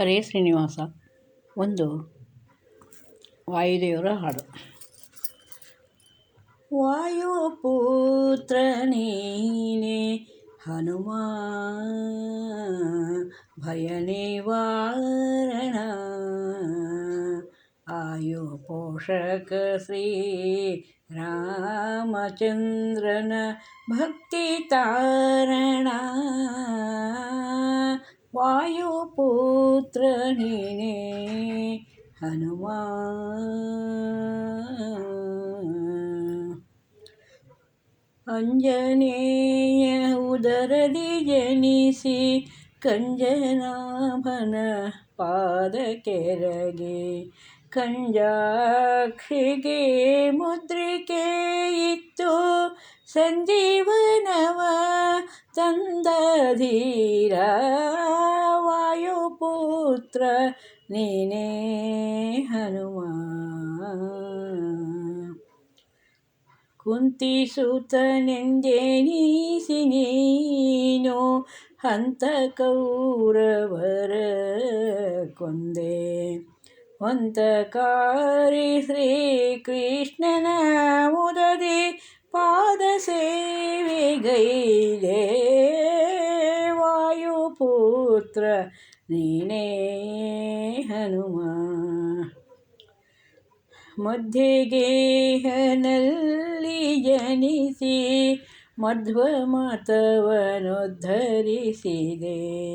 ಹರೇ ಶ್ರೀನಿವಾಸ. ಒಂದು ವಾಯುದೇವರ ಹಾಡು. ವಾಯುಪುತ್ರ ನೀನೆ ಹನುಮ ಭಯನೇ ವಾರಣ. ಆಯು ಪೋಷಕ ಶ್ರೀ ರಾಮಚಂದ್ರನ ಭಕ್ತಿ ತಾರಣ. ನೀನೇ ಹನುಮ ಅಂಜನೇಯ ಉದರದಿ ಜನಿಸಿ ಕಂಜನಾಭನ ಪಾದ ಕೆರಗೆ ಕಂಜಾಕ್ಷಿಗೆ ಮುದ್ರಿಕೆ ಇತ್ತು ಸಂಜೀವನವ ತಂದ ಧೀರ ವಾಯುಪುತ್ರ ನೀನೇ ಹನುಮ ಕುಂತಿಸುತ್ತನೆಂದೆನಿಸಿ ನೀನು ಹಂತ ಕೌರವರ ಕೊಂದೆ ಹೊಂತಕಾರಿ ಶ್ರೀಕೃಷ್ಣನ ಮುದದಿ ಪಾದ ಸೇವೆಗೈದೆ ವಾಯುಪುತ್ರ ನೀನೇ ಹನುಮ. ಮಧ್ಯಗೇಹನಲ್ಲಿ ಜನಿಸಿ ಮಧ್ವ ಮತವನುದ್ಧರಿಸಿದೆ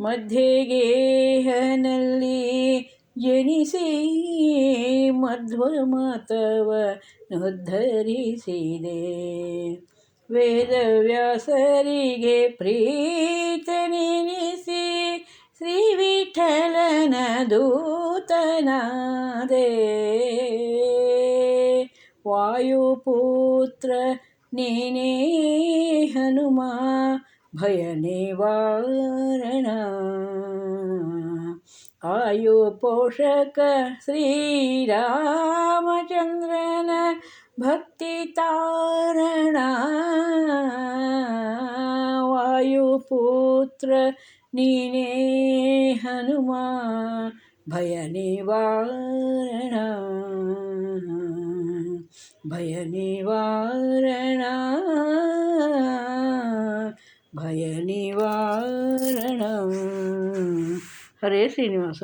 ಮಧ್ಯಗೇಹನಲ್ಲಿ ಜನಿಸಿ ಮಧ್ವ ಮತವನುದ್ಧರಿಸಿದೆ ವೇದವ್ಯಾಸರಿಗೆ ಪ್ರೀತನಿ चलनदूतना हनुमा भयनिवारण आयुपोषक श्रीरामचन्द्रन भक्तितारणा। ಪೋಷಕ ಶ್ರೀರಾಮಚಂದ್ರನ ಭಕ್ತಿ ತಾರಣ ವಾಯುಪುತ್ರ ನೀನೇ ಹನುಮ ಭಯ ನಿವಾರಣ ಭಯ ನಿವಾರಣ ಭಯ ನಿವಾರಣ ಹರೇ ಶ್ರೀನಿವಾಸ